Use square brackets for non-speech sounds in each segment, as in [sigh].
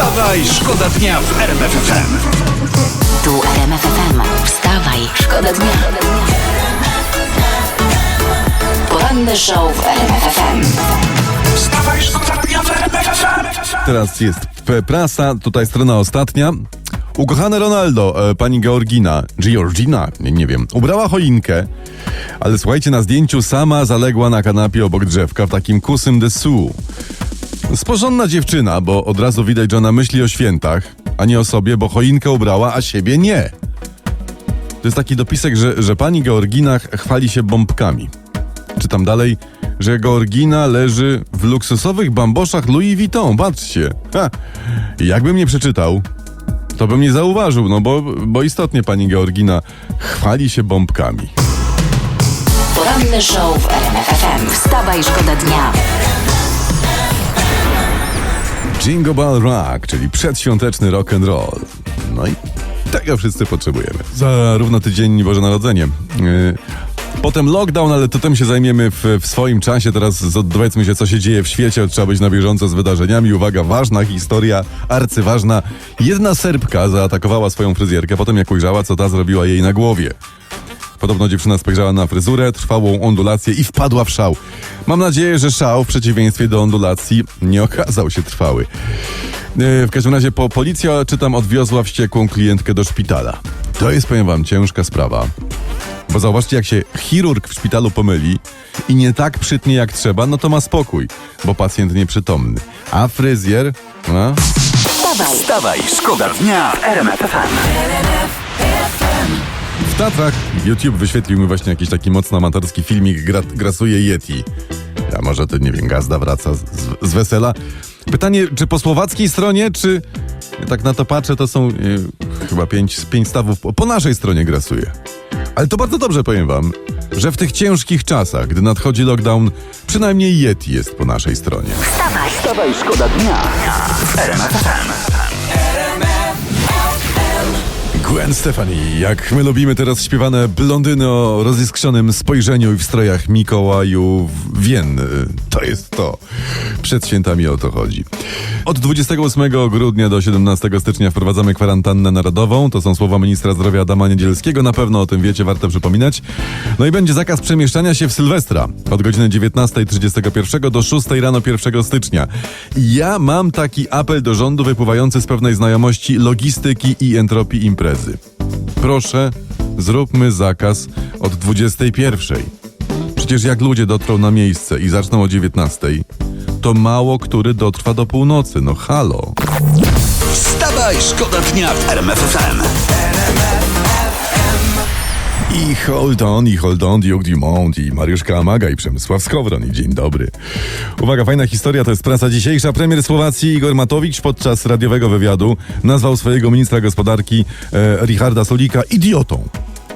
Wstawaj, szkoda dnia w RMF FM. Tu RMF FM. Wstawaj, szkoda dnia. Poranny show w RMF FM. Wstawaj, szkoda dnia w RMF FM. Teraz jest prasa, tutaj strona ostatnia. Ukochane Ronaldo, e, pani Georgina, Georgina, nie, nie wiem, ubrała choinkę, ale słuchajcie, na zdjęciu sama zaległa na kanapie obok drzewka w takim kusym dessous. Sporządna dziewczyna, bo od razu widać, że ona myśli o świętach, a nie o sobie, bo choinkę ubrała, a siebie nie. To jest taki dopisek, że, że pani Georgina ch- chwali się bombkami. Czytam dalej, że Georgina leży w luksusowych bamboszach Louis Vuitton. Patrzcie. Ha. I Jakbym nie przeczytał, to bym nie zauważył, no bo, bo istotnie pani Georgina chwali się bombkami. Poranny show w RMF FM. Wstawaj, szkoda dnia. Jingle Bell Rock, czyli przedświąteczny rock and roll. No i tego wszyscy potrzebujemy. Zarówno tydzień Boże Narodzenie. Yy, Potem lockdown, ale to tym się zajmiemy w, w swoim czasie. Teraz dowiedzmy się, co się dzieje w świecie. Trzeba być na bieżąco z wydarzeniami. Uwaga, ważna historia, arcyważna. Jedna Serbka zaatakowała swoją fryzjerkę, potem jak ujrzała, co ta zrobiła jej na głowie. Podobno dziewczyna spojrzała na fryzurę, trwałą ondulację i wpadła w szał. Mam nadzieję, że szał w przeciwieństwie do ondulacji nie okazał się trwały. E, W każdym razie po, policja, czytam, odwiozła wściekłą klientkę do szpitala. To jest, powiem wam, ciężka sprawa. Bo zauważcie, jak się chirurg w szpitalu pomyli i nie tak przytnie jak trzeba, no to ma spokój, bo pacjent nieprzytomny. A fryzjer, no, Wstawaj, Wstawaj, szkoda dnia w RMF Tatrach YouTube wyświetlił mi właśnie jakiś taki mocno amatorski filmik gra, Grasuje Yeti. A może to, nie wiem, gazda wraca z, z wesela. Pytanie, czy po słowackiej stronie, czy tak na to patrzę, to są e, chyba pięć, pięć stawów po, po naszej stronie grasuje. Ale to bardzo dobrze powiem wam, że w tych ciężkich czasach, gdy nadchodzi lockdown, przynajmniej Yeti jest po naszej stronie. wstawaj. Wstawaj, szkoda dnia FM. Gwen Stefani, jak my lubimy teraz śpiewane blondyny o roziskrzonym spojrzeniu i w strojach Mikołaju Wien. To jest to. Przed świętami o to chodzi. Od 28 grudnia do 17 stycznia wprowadzamy kwarantannę narodową. To są słowa ministra zdrowia Adama Niedzielskiego. Na pewno o tym wiecie, warto przypominać. No i będzie zakaz przemieszczania się w Sylwestra od godziny 19.31 do 6 rano 1 stycznia. Ja mam taki apel do rządu wypływający z pewnej znajomości logistyki i entropii Proszę, zróbmy zakaz od 21. Przecież jak ludzie dotrą na miejsce i zaczną o 19, to mało który dotrwa do północy. No halo. Wstawaj, szkoda dnia w RMF FM. I hold on, i hold on, Duke Dumont, i Mariuszka Amaga, i Przemysław Skowron, i dzień dobry. Uwaga, fajna historia, to jest prasa dzisiejsza. Premier Słowacji Igor Matowicz podczas radiowego wywiadu nazwał swojego ministra gospodarki e, Richarda Solika idiotą.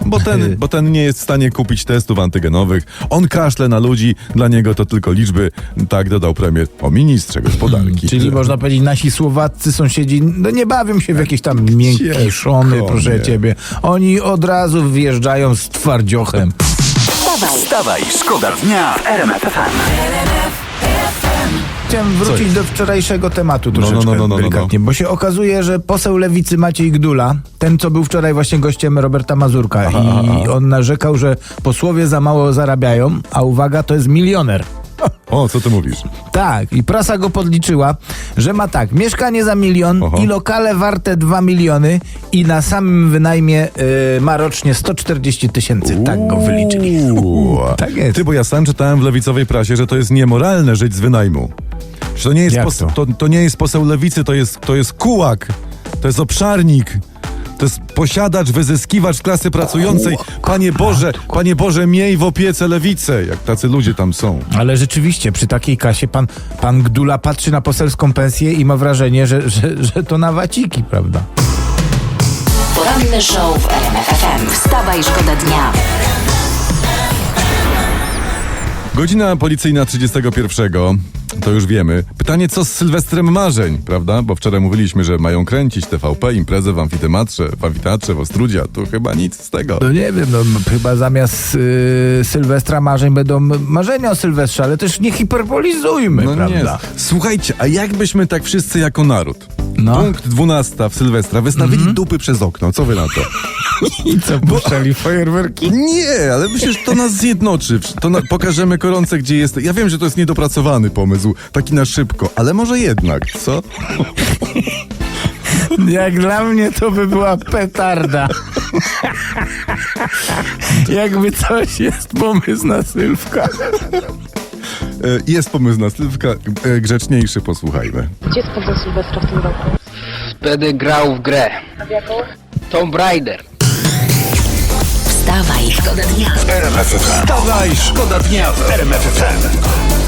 Bo ten, [laughs] bo ten nie jest w stanie kupić testów antygenowych. On kaszle na ludzi, dla niego to tylko liczby. Tak dodał premier o ministrze gospodarki. Czyli można powiedzieć, nasi słowaccy sąsiedzi no nie bawią się w jakieś tam miękiszony, Ciepło proszę ciebie. Oni od razu wjeżdżają z twardziochem. Wstawaj, Wstawaj, szkoda dnia w RMF FM. Chciałem wrócić do wczorajszego tematu no, troszeczkę no, no, no, no. delikatnie, bo się okazuje, że poseł lewicy Maciej Gdula, ten co był wczoraj właśnie gościem Roberta Mazurka i on narzekał, że posłowie za mało zarabiają, a uwaga, to jest milioner. O, co ty mówisz? Tak, i prasa go podliczyła, że ma tak, mieszkanie za milion Oho. i lokale warte 2 miliony i na samym wynajmie y, ma rocznie 140 tysięcy. Tak go wyliczyli. Uuu. [laughs] Tak jest. Ty, bo ja sam czytałem w lewicowej prasie, że to jest niemoralne żyć z wynajmu. Że to nie jest, Jak pos- to? to? To, nie jest poseł lewicy, to jest, to jest kułak, to jest obszarnik. To jest posiadacz, wyzyskiwacz klasy pracującej. Panie Boże, Panie Boże, miej w opiece lewicę, jak tacy ludzie tam są. Ale rzeczywiście, przy takiej kasie pan, pan Gdula patrzy na poselską pensję i ma wrażenie, że, że, że to na waciki, prawda? poranny show w RMF FM. Wstawaj, szkoda dnia. Godzina policyjna 31. To już wiemy. Pytanie, co z Sylwestrem Marzeń, prawda? Bo wczoraj mówiliśmy, że mają kręcić TVP, imprezę w amfiteatrze, w amfiteatrze w Ostrudzie, a tu chyba nic z tego. No nie wiem, no chyba zamiast y, Sylwestra marzeń będą marzenia o Sylwestrze, ale też nie hiperbolizujmy, No nie. prawda? Słuchajcie, a jakbyśmy tak wszyscy jako naród No. Punkt 12 w Sylwestra. Wystawili dupy przez okno. Co wy na to? [laughs] I co, puszczali fajerwerki? Nie, ale że to nas zjednoczy. To na, pokażemy koronce, gdzie jest. Ja wiem, że to jest niedopracowany pomysł, taki na szybko, ale może jednak, co? [laughs] Jak dla mnie to by była petarda. [laughs] Jakby coś jest pomysł na Sylwka. E, Jest pomysł na Sylwka, e, grzeczniejszy, posłuchajmy. Gdzie spędza Sylwestra w tym roku? Będę grał w grę. A w jaką? Tomb Raider. Wstawaj, szkoda dnia. Wstawaj, szkoda dnia w RMF FM.